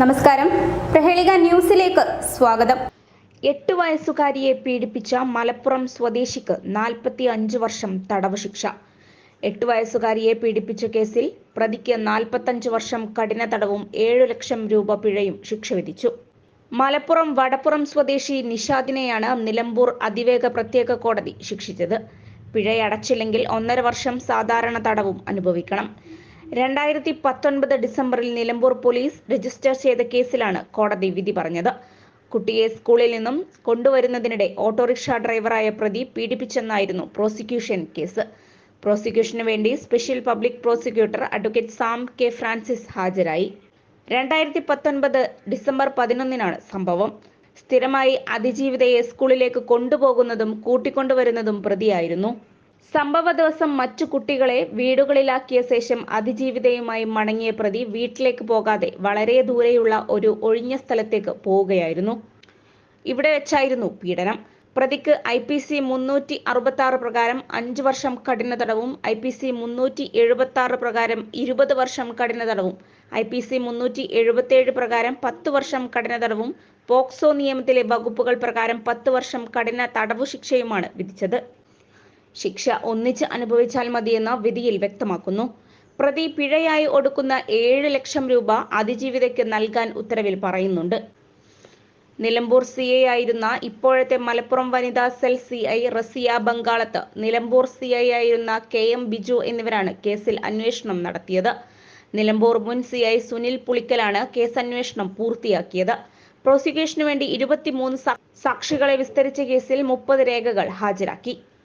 നമസ്കാരം. പ്രഹേളിക ന്യൂസിലേക്ക് സ്വാഗതം. എട്ട് വയസ്സുകാരിയെ പീഡിപ്പിച്ച മലപ്പുറം സ്വദേശിക്ക് നാൽപ്പത്തി അഞ്ച് വർഷം തടവ് ശിക്ഷ. എട്ട് വയസ്സുകാരിയെ പീഡിപ്പിച്ച കേസിൽ പ്രതിക്ക് നാൽപ്പത്തഞ്ച് വർഷം കഠിന തടവും ഏഴു ലക്ഷം രൂപ പിഴയും ശിക്ഷ വിധിച്ചു. മലപ്പുറം വടപ്പുറം സ്വദേശി നിഷാദിനെയാണ് നിലമ്പൂർ അതിവേഗ പ്രത്യേക കോടതി ശിക്ഷിച്ചത്. പിഴയടച്ചില്ലെങ്കിൽ ഒന്നര വർഷം സാധാരണ തടവും അനുഭവിക്കണം. രണ്ടായിരത്തി പത്തൊൻപത് ഡിസംബറിൽ നിലമ്പൂർ പോലീസ് രജിസ്റ്റർ ചെയ്ത കേസിലാണ് കോടതി വിധി പറഞ്ഞത്. കുട്ടിയെ സ്കൂളിൽ നിന്നും കൊണ്ടുവരുന്നതിനിടെ ഓട്ടോറിക്ഷ ഡ്രൈവറായ പ്രതി പീഡിപ്പിച്ചെന്നായിരുന്നു പ്രോസിക്യൂഷൻ കേസ്. പ്രോസിക്യൂഷന് വേണ്ടി special public prosecutor advocate Sam K Francis ഹാജരായി. രണ്ടായിരത്തി പത്തൊൻപത് ഡിസംബർ പതിനൊന്നിനാണ് സംഭവം. സ്ഥിരമായി അതിജീവിതയെ സ്കൂളിലേക്ക് കൊണ്ടുപോകുന്നതും കൂട്ടിക്കൊണ്ടുവരുന്നതും പ്രതിയായിരുന്നു. സംഭവ ദിവസം മറ്റു കുട്ടികളെ വീടുകളിലാക്കിയ ശേഷം അതിജീവിതയുമായി മടങ്ങിയ പ്രതി വീട്ടിലേക്ക് പോകാതെ വളരെ ദൂരെയുള്ള ഒരു ഒഴിഞ്ഞ സ്ഥലത്തേക്ക് പോവുകയായിരുന്നു. ഇവിടെ വെച്ചായിരുന്നു പീഡനം. പ്രതിക്ക് ഐ പി സി മുന്നൂറ്റി അറുപത്തി ആറ് പ്രകാരം അഞ്ച് വർഷം കഠിന തടവും ഐ പി സി മുന്നൂറ്റി എഴുപത്തി ആറ് പ്രകാരം ഇരുപത് വർഷം കഠിന തടവും ഐ പി സി മുന്നൂറ്റി എഴുപത്തി ഏഴ് പ്രകാരം പത്ത് വർഷം കഠിന തടവും പോക്സോ നിയമത്തിലെ വകുപ്പുകൾ പ്രകാരം പത്ത് വർഷം കഠിന തടവു ശിക്ഷയുമാണ് വിധിച്ചത്. ശിക്ഷ ഒന്നിച്ച് അനുഭവിച്ചാൽ മതിയെന്ന് വിധിയിൽ വ്യക്തമാക്കുന്നു. പ്രതി പിഴയായി ഒടുക്കുന്ന ഏഴ് ലക്ഷം രൂപ അതിജീവിതയ്ക്ക് നൽകാൻ ഉത്തരവിൽ പറയുന്നുണ്ട്. നിലമ്പൂർ സി ഐ ആയിരുന്ന ഇപ്പോഴത്തെ മലപ്പുറം വനിതാ cell C I Raziya Bangalath Nilambur C I ആയിരുന്ന കെ എം ബിജു എന്നിവരാണ് കേസിൽ അന്വേഷണം നടത്തിയത്. നിലമ്പൂർ മുൻ സി ഐ സുനിൽ പുളിക്കലാണ് കേസ് അന്വേഷണം പൂർത്തിയാക്കിയത്. പ്രോസിക്യൂഷനു വേണ്ടി ഇരുപത്തിമൂന്ന് സാക്ഷികളെ വിസ്തരിച്ച കേസിൽ മുപ്പത് രേഖകൾ ഹാജരാക്കി.